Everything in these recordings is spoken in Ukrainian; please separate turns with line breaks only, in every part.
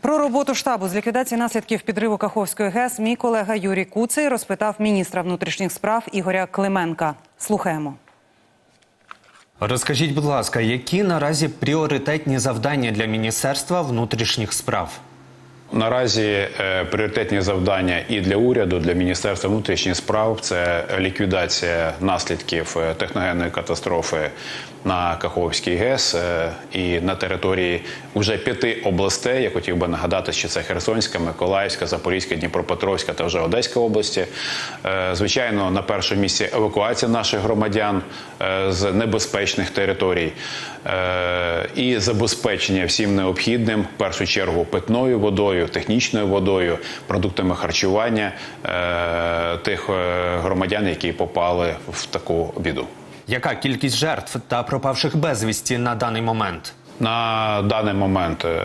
Про роботу штабу з ліквідації наслідків підриву Каховської ГЕС мій колега Юрій Куций розпитав міністра внутрішніх справ Ігоря Клименка. Слухаємо.
Розкажіть, будь ласка, які наразі пріоритетні завдання для Міністерства внутрішніх справ?
Наразі е, пріоритетні завдання і для уряду, для міністерства внутрішніх справ це ліквідація наслідків е, техногенної катастрофи на Каховській ГЕС е, і на території вже п'яти областей. Я хотів би нагадати, що це Херсонська, Миколаївська, Запорізька, Дніпропетровська та вже Одеська області. Е, Звичайно, на першому місці евакуація наших громадян е, з небезпечних територій і забезпечення всім необхідним, в першу чергу, питною водою, технічною водою, продуктами харчування тих громадян, які попали в таку біду.
Яка кількість жертв та пропавших безвісті на даний момент?
На даний момент е,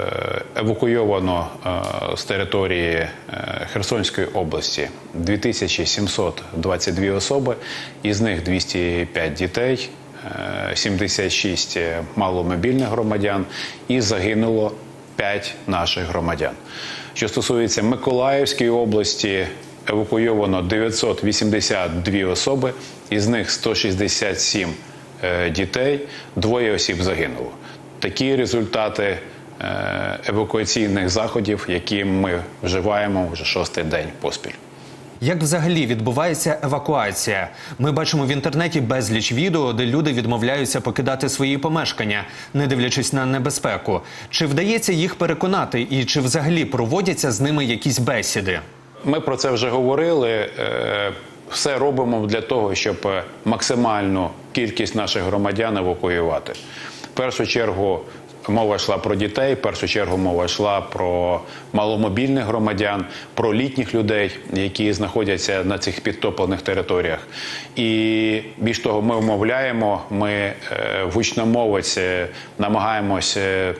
евакуйовано е, з території е, Херсонської області 2722 особи, із них 205 дітей, е, 76 маломобільних громадян і загинуло 5 наших громадян. Що стосується Миколаївської області, евакуйовано 982 особи, із них 167 е, дітей, двоє осіб загинуло. Такі результати е, евакуаційних заходів, які ми вживаємо вже шостий день поспіль.
Як взагалі відбувається евакуація? Ми бачимо в інтернеті безліч відео, де люди відмовляються покидати свої помешкання, не дивлячись на небезпеку. Чи вдається їх переконати, і чи взагалі проводяться з ними якісь бесіди?
Ми про це вже говорили. Е, Все робимо для того, щоб е, максимальну кількість наших громадян евакуювати. В першу чергу мова йшла про дітей, в першу чергу мова йшла про маломобільних громадян, про літніх людей, які знаходяться на цих підтоплених територіях. І більш того, ми вмовляємо, ми е, гучномовець намагаємося. е,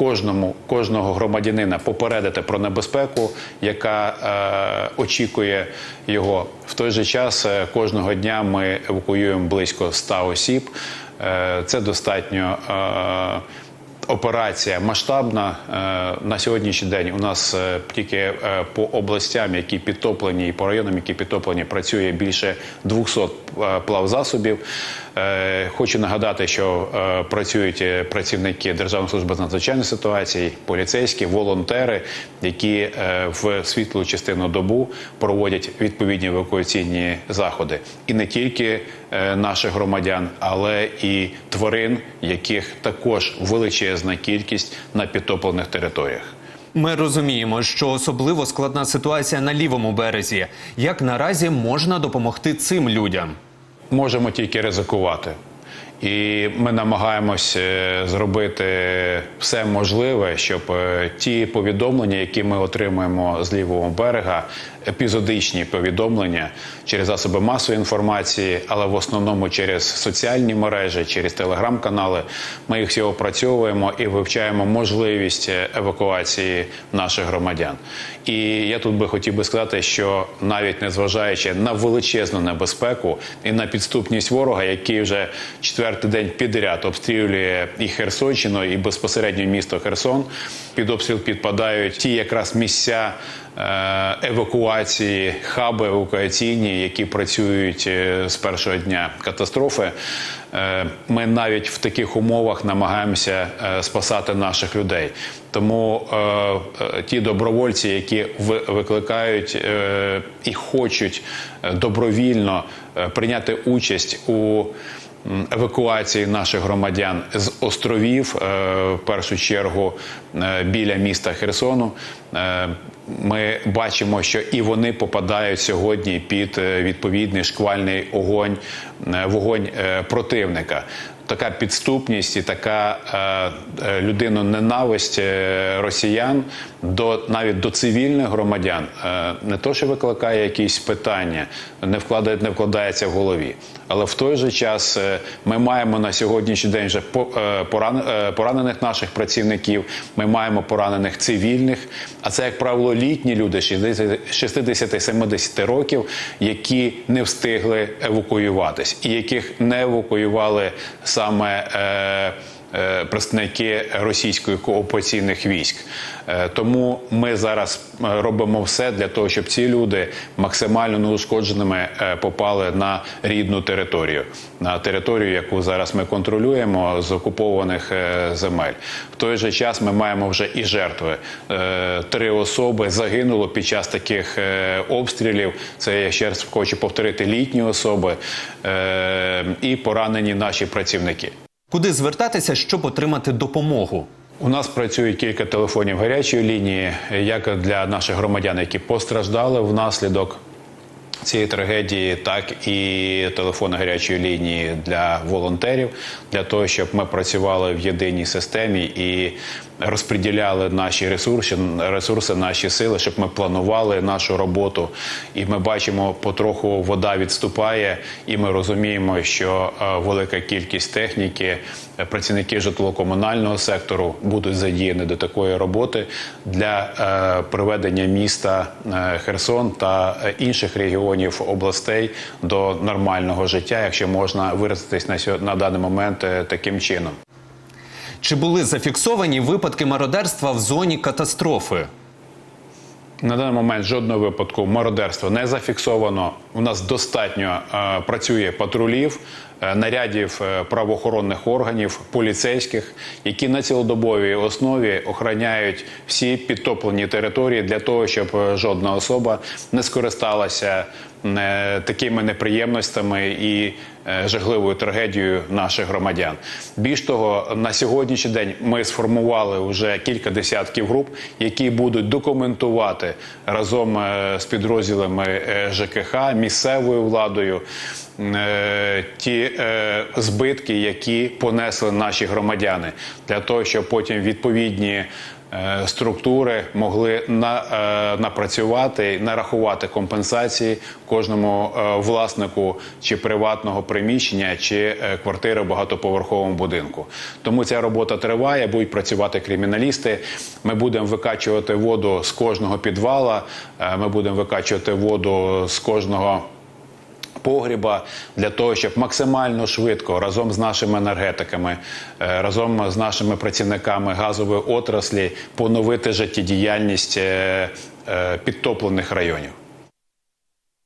кожному кожного громадянина попередити про небезпеку, яка е, очікує його. В той же час е, кожного дня ми евакуюємо близько 100 осіб. Е, це достатньо. Е, Операція масштабна Е, на сьогоднішній день. У нас е, тільки е, по областям, які підтоплені, і по районам, які підтоплені, працює більше 200 е, плавзасобів. Е, Хочу нагадати, що е, працюють е, працівники Державної служби з надзвичайних ситуацій, поліцейські, волонтери, які в світлу частину добу проводять відповідні евакуаційні заходи, і не тільки наших громадян, але і тварин, яких також величезна кількість на підтоплених територіях.
Ми розуміємо, що особливо складна ситуація на лівому березі. Як наразі можна допомогти цим людям?
Можемо тільки ризикувати. І ми намагаємось е, зробити все можливе, щоб е, ті повідомлення, які ми отримуємо з лівого берега, епізодичні повідомлення через засоби масової інформації, але в основному через соціальні мережі, через телеграм-канали, ми їх всі опрацьовуємо і вивчаємо можливість е, евакуації наших громадян. І я тут би хотів би сказати, що навіть незважаючи на величезну небезпеку і на підступність ворога, який вже четвертий день підряд обстрілює і Херсонщину, і безпосередньо місто Херсон, під обстріл підпадають ті якраз місця. е, Евакуації, хаби евакуаційні, які працюють е, з першого дня катастрофи, Е, ми навіть в таких умовах намагаємося е, спасати наших людей. Тому е, ті добровольці, які викликають е, і хочуть добровільно прийняти участь у евакуації наших громадян з островів, е, в першу чергу е, біля міста Херсону. Е, Ми бачимо, що і вони попадають сьогодні під відповідний шквальний огонь, вогонь противника. Така підступність і така е, е, людиноненависть е, росіян до навіть до цивільних громадян е, не то, що викликає якісь питання, не вкладає, не вкладається в голові. Але в той же час е, ми маємо на сьогоднішній день вже по- е, поран- е, поранених наших працівників. Ми маємо поранених цивільних. А це, як правило, літні люди 60-70 років, які не встигли евакуюватись, і яких не евакуювали саме. Е, е, представники російських окупаційних військ. Е, Тому ми зараз е, робимо все для того, щоб ці люди максимально неушкодженими е, попали на рідну територію, на територію, яку зараз ми контролюємо з окупованих е, земель. В той же час ми маємо вже і жертви. Е, Три особи загинуло під час таких е, обстрілів. Це я ще раз хочу повторити літні особи е, і поранені наші працівники.
Куди звертатися, щоб отримати допомогу?
У нас працює кілька телефонів гарячої лінії, як для наших громадян, які постраждали внаслідок цієї трагедії, так і телефони гарячої лінії для волонтерів, для того, щоб ми працювали в єдиній системі і розподіляли наші ресурси, ресурси, наші сили, щоб ми планували нашу роботу. І ми бачимо, потроху вода відступає, і ми розуміємо, що е, велика кількість техніки, е, працівники житлово-комунального сектору будуть задіяні до такої роботи для е, приведення міста Херсон та інших регіонів областей до нормального життя, якщо можна виразитись на на даний момент е, таким чином.
Чи були зафіксовані випадки мародерства в зоні катастрофи?
На даний момент жодного випадку мародерства не зафіксовано. У нас достатньо е, працює патрулів, нарядів е, правоохоронних органів, поліцейських, які на цілодобовій основі охороняють всі підтоплені території для того, щоб е, жодна особа не скористалася е, такими неприємностями і е, жахливою трагедією наших громадян. Більш того, на сьогоднішній день ми сформували вже кілька десятків груп, які будуть документувати разом е, з підрозділами е, ЖКХ, місцевою владою. Е, Ті е, збитки, які понесли наші громадяни, для того, щоб потім відповідні е, структури могли на, напрацювати, нарахувати компенсації кожному власнику чи приватного приміщення, чи квартири в багатоповерховому будинку. Тому ця робота триває, будуть працювати криміналісти. Ми будемо викачувати воду з кожного підвала, ми будемо викачувати воду з кожного погріба для того, щоб максимально швидко разом з нашими енергетиками, е, разом з нашими працівниками газової отраслі поновити життєдіяльність е, е, підтоплених районів.